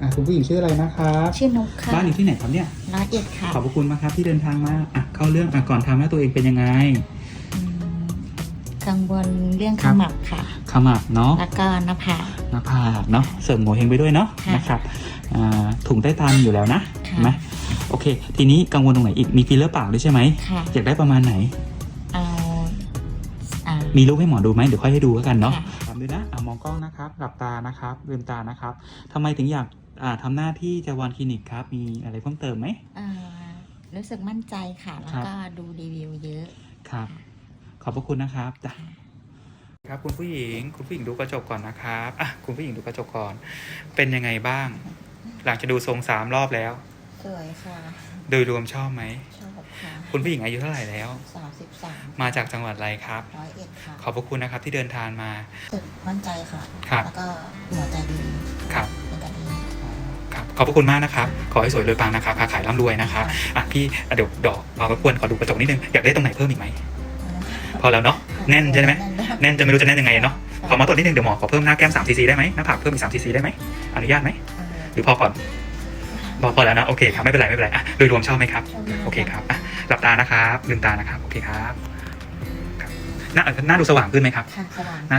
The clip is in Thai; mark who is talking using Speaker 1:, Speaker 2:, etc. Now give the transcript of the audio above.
Speaker 1: อะคุณผู้หญิงชื่ออะไรนะครับ
Speaker 2: ชื่อนกค่ะ
Speaker 1: บ้านอยู่ที่ไหนครับเนี่ย
Speaker 2: ร้อยเอ็ดค่ะ
Speaker 1: ขอบพระคุณมากครับที่เดินทางมาอะเข้าเรื่องอะก่อนทำแล้วตัวเองเป็นยังไง
Speaker 2: อืมกังวลเรื่อง
Speaker 1: ค
Speaker 2: ข
Speaker 1: รับ
Speaker 2: มับค่ะ
Speaker 1: ขมับเนาะ
Speaker 2: แล้วก็หน้าผาก
Speaker 1: หน้าผากเนาะเสริมหัวเฮงไปด้วยเนาะ
Speaker 2: ค่ะ
Speaker 1: นะครับอ่าถุงใต้ตามีอยู่แล้วนะ
Speaker 2: ค่ะ
Speaker 1: เห็นไหมโอเค ทีนี้กังวลตรงไหนอีกมีฟิลเลอร์ปากด้วยใช่ไหม
Speaker 2: ค่ะ
Speaker 1: อยากได้ประมาณไหน
Speaker 2: เอาอ่า
Speaker 1: มีรูปให้หมอดูไหมเดี๋ยวค่อยให้ดูแล้วกันเนาะ
Speaker 2: ค่ะ
Speaker 1: ทำด้วยนะอะมองกล้องนะครับ หลับตานะครับลืมตานะครับทำไมถึงอยาก อ่าทำหน้าที่จะวันคลินิกครับ มีอะไรเพิ่มเติมไหม
Speaker 2: อ่ารู้สึกมั่นใจค่ะ แล้ว
Speaker 1: ครับ
Speaker 2: ก็ดูรีวิวเยอะ
Speaker 1: ครับ ขอบพระคุณนะครับจ้ะครับคุณผู้หญิง คุณผู้หญิงดูกระจกก่อนนะครับอะคุณผู้หญิงดูกระจกก่อน เป็นยังไงบ้าง หลังจากดูทรงสามรอบแล้ว
Speaker 2: สวยค่ะ
Speaker 1: โดยรวมชอบไหม
Speaker 2: ชอบค่ะ
Speaker 1: คุณผู้หญิงอายุเท่าไหร่แล้ว
Speaker 2: สามสิบสาม
Speaker 1: มาจากจังหวัดอะไรครับ
Speaker 2: ร้อยเอ็ดค่ะ
Speaker 1: ขอบพระคุณนะครับที่เดินทางมา
Speaker 2: รู้สึกมั่นใจค่ะ
Speaker 1: ครับ
Speaker 2: แล้วก็หัวใจดี
Speaker 1: ครับ ขอบพระคุณมากนะครับ ขอให้สวยรวยปังนะครับค้าขายร่ำรวยนะครับอะพี่อะเดี๋ยวดอกเอารบกวนขอดูกระจกนิดนึงอยากได้ตรงไหนเพิ่มอีกไหมพอแล้วเนาะแน่นใช่ไหมแน่นจะไม่รู้จะแน่นยังไงเนาะขอหมอตรวจนิดนึงเดี๋ยวหมอขอเพิ่มหน้าแก้ม3ซีซีได้ไหมหน้าผากเพิ่มอีก3ซีซีได้ไหมอนุญาตไหมหรือพอก่อนพอพอแล้วนะโอเคครับไม่เป็นไรไม่เป็นไรอะโดยรวมชอบไหมครับโอเคครับอะหลับตานะครับลืมตานะครับโอเคครับครับหน้าหน้าดูสว่างขึ้นไหมครับ
Speaker 2: ค่ะสว่าง
Speaker 1: หน้าดู